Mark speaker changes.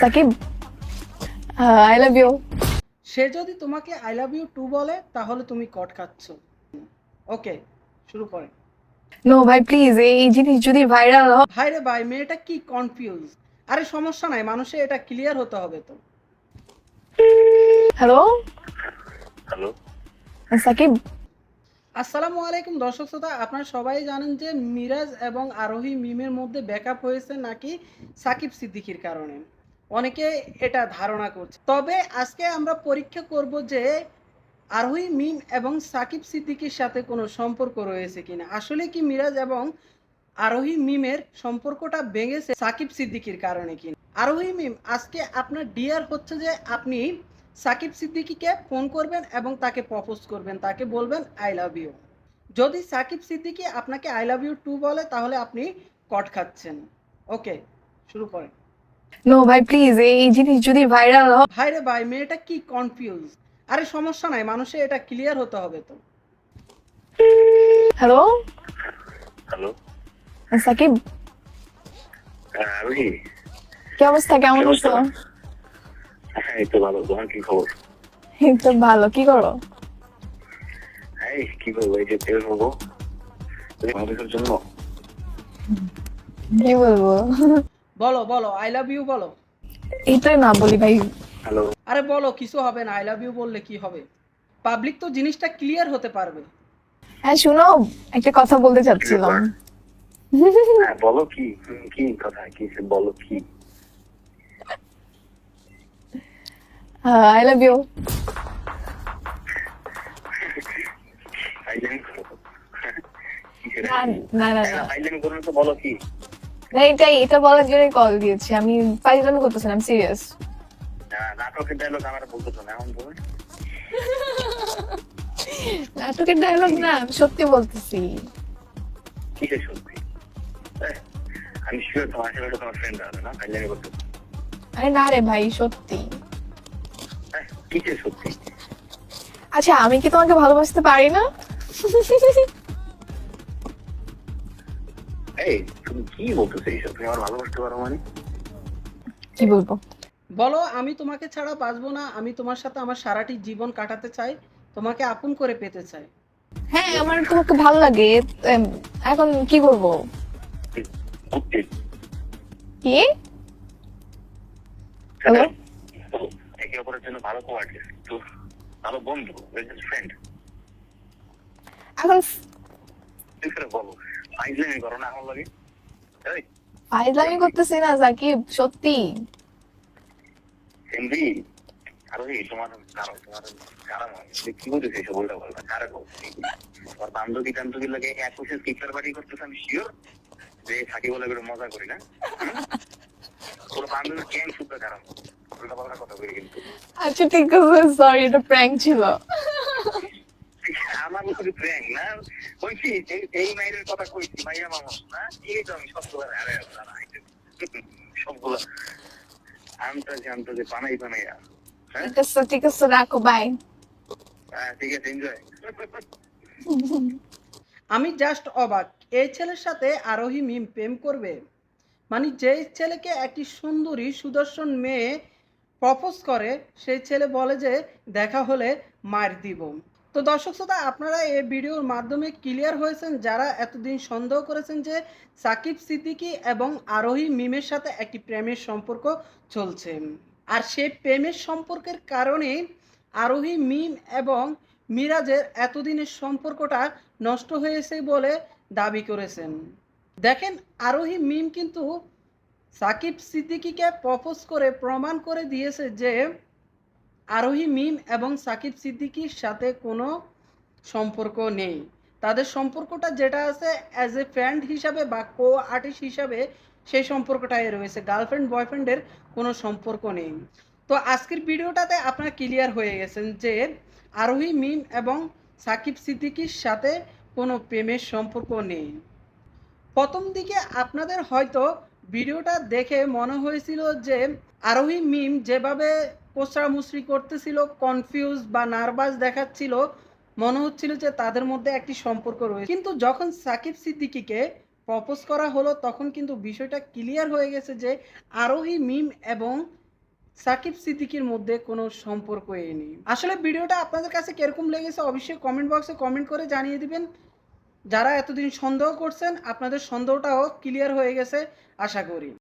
Speaker 1: Shakib I love you
Speaker 2: সে যদি তোমাকে আই লাভ ইউ টু বলে তাহলে তুমি কট খাচ্ছ। ওকে শুরু করে
Speaker 1: নো ভাই প্লিজ এই জিনিস যদি ভাইরাল হয়
Speaker 2: ভাই রে ভাই মেয়েটা কি কনফিউজ আরে সমস্যা নাই মানুষে এটা ক্লিয়ার হতে হবে তো।
Speaker 1: Hello
Speaker 3: hello
Speaker 1: Sakib?
Speaker 2: আসসালামু আলাইকুম দর্শক শ্রোতা আপনারা সবাই জানেন যে মিরাজ এবং আরোহী মিমের মধ্যে ব্যাকআপ হয়েছে নাকি সাকিব সিদ্দিকির কারণে। অনেকে এটা ধারণা করছে। তবে আজকে আমরা পরীক্ষা করব যে আরোহী মিম এবং সাকিব সিদ্দিকির সাথে কোনো সম্পর্ক রয়েছে কিনা। আসলে কি মিরাজ এবং আরোহী মিমের সম্পর্কটা ভেঙেছে সাকিব সিদ্দিকির কারণে কিনা? আরোহী মিম, আজকে আপনার ডিয়ার হচ্ছে যে আপনি সাকিব সিদ্দিকিকে ফোন করবেন এবং তাকে প্রপোজ করবেন, তাকে বলবেন, আই লাভ ইউ। যদি সাকিব সিদ্দিকি আপনাকে আই লাভ ইউ টু বলে, তাহলে আপনি কট খাচ্ছেন। ওকে, শুরু করেন।
Speaker 1: নো ভাই প্লিজ এই জিনিস যদি ভাইরাল হয়
Speaker 2: ভাই রে ভাই মেয়েটা কি কনফিউজ আরে সমস্যা নাই মানুষের এটা ক্লিয়ার হতে হবে তো।
Speaker 1: Hello
Speaker 3: hello
Speaker 1: Sakib?
Speaker 3: হ্যাঁ আমি
Speaker 1: কি? অবস্থা? কেমন আছো?
Speaker 3: হ্যাঁ এই তো ভালো তোমার কি খবর?
Speaker 1: এই তো ভালো কি করো?
Speaker 3: এই কি করব এই যে তেল হব মানুষের জন্য?
Speaker 1: কি বলব?
Speaker 2: বলো বলো আই লাভ ইউ বলো।
Speaker 1: এইটাই না বলি ভাই।
Speaker 3: হ্যালো
Speaker 2: আরে বলো কিছু হবে না আই লাভ ইউ বললে কি হবে? পাবলিক তো জিনিসটা ক্লিয়ার হতে পারবে।
Speaker 1: হ্যাঁ শুনো একটা কথা বলতে চাচ্ছিলাম।
Speaker 3: হ্যাঁ বলো কি কি কথা কি সে বলো কি?
Speaker 1: আই লাভ ইউ
Speaker 3: করো কি সেটা?
Speaker 1: না না না
Speaker 3: আইলেন করো তো বলো কি?
Speaker 1: না, এটাই এটা বলার জন্যই কল দিয়েছি। আমি ফাইজলামি করতেছিলাম সিরিয়াস
Speaker 3: নাটকের ডায়লগ আমার বলতেছো না এমন
Speaker 1: নাটকের ডায়লগ না আমি সত্যি বলতেছি।
Speaker 3: সত্যি? আমি শিওর তোমার সাথে তোমার ফ্রেন্ড না করতে
Speaker 1: আরে না রে ভাই সত্যি।
Speaker 3: কিসের সত্যি?
Speaker 1: আচ্ছা আমি কি তোমাকে ভালোবাসতে পারি না?
Speaker 3: এই তুমি কি বলতেছো এইসব? তুমি আমার ভালোবাসতে পারো মানে?
Speaker 1: কি বলব?
Speaker 2: বলো আমি তোমাকে ছাড়া বাঁচবো না আমি তোমার সাথে আমার সারাটি জীবন কাটাতে চাই তোমাকে আপন করে পেতে চাই।
Speaker 1: হ্যাঁ আমার তোমাকে ভালো লাগে এখন কি করব কি? Hello?
Speaker 3: একে অপরের জন্য ভালো কোয়ার্টিস তো ভালো বন্ধু ফ্রেন্ড
Speaker 1: এখন
Speaker 3: বলো। আইসল্যান্ড করো না আমার লাগে।
Speaker 1: করতেছি না সাকিব সত্যি।
Speaker 3: এমবি আরও এই তোমার কারও তোমার কারণ কি বলতেছে এইসব বলতে বলবা কারা করছি তোমার বান্ধবী টান্ধবী লাগে এক বছর বাড়ি করতেছে আমি শিওর যে থাকি বলে করে মজা করি না। ওর বান্ধবীর গ্যাং শুদ্ধ কারণ। উল্টা কথা বলি কিন্তু।
Speaker 1: আচ্ছা ঠিক আছে সরি এটা প্র্যাঙ্ক ছিল।
Speaker 3: আমার মতো প্র্যাঙ্ক না। কইছি এই- এই মাইরের কথা কইছি মাইয়া মামা। না এই তো আমি সবগুলো আরে সবগুলো। আমটা জানতো যে বানাই বানাইয়া হ্যাঁ?
Speaker 1: ঠিক আছে ঠিক আছে রাখো বাই
Speaker 3: হ্যাঁ, ঠিক আছে এনজয়
Speaker 2: আমি জাস্ট অবাক। এই ছেলের সাথে আরোহী মিম প্রেম করবে। মানে যেই ছেলেকে একটি সুন্দরী সুদর্শন মেয়ে প্রপোজ করে সেই ছেলে বলে যে দেখা হলে মার দিব। তো দর্শক শ্রোতা, আপনারা এই ভিডিওর মাধ্যমে ক্লিয়ার হয়েছেন, যারা এতদিন সন্দেহ করেছেন যে সাকিব সিদ্দিকী এবং আরোহী মিমের সাথে একটি প্রেমের সম্পর্ক চলছে। আর সেই প্রেমের সম্পর্কের কারণে আরোহী মিম এবং মিরাজের এতদিনের সম্পর্কটা নষ্ট হয়েছে বলে দাবি করেছেন। দেখেন, আরোহী মিম কিন্তু সাকিব সিদ্দিকীকে প্রপোজ করে, প্রমাণ করে দিয়েছে যে আরোহী মিম এবং সাকিব সিদ্দিকির সাথে কোনো সম্পর্ক নেই। তাদের সম্পর্কটা যেটা আছে অ্যাজ এ ফ্রেন্ড হিসাবে বা কো আর্টিস্ট হিসাবে সেই সম্পর্কটাই রয়েছে। গার্লফ্রেন্ড বয়ফ্রেন্ডের কোনো সম্পর্ক নেই। তো আজকের ভিডিওটাতে আপনারা ক্লিয়ার হয়ে গেছেন যে আরোহী মিম এবং সাকিব সিদ্দিকির সাথে কোনো প্রেমের সম্পর্ক নেই। প্রথম দিকে আপনাদের হয়তো ভিডিওটা দেখে মনে হয়েছিল যে আরোহী মিম যেভাবে কোচরা মুসরি করতেছিল কনফিউজ বা নার্ভাস দেখাচ্ছিল, মনে হচ্ছিল যে তাদের মধ্যে একটি সম্পর্ক রয়েছে। কিন্তু যখন সাকিব সিদ্দিকিকে প্রপোজ করা হলো, তখন কিন্তু বিষয়টা ক্লিয়ার হয়ে গেছে যে আরোহী মিম এবং সাকিব সিদ্দিকির মধ্যে কোনো সম্পর্ক এ নেই। আসলে ভিডিওটা আপনাদের কাছে কীরকম লেগেছে অবশ্যই কমেন্ট বক্সে কমেন্ট করে জানিয়ে দিবেন। যারা এতদিন সন্দেহ করছেন আপনাদের সন্দেহটাও ক্লিয়ার হয়ে গেছে আশা করি।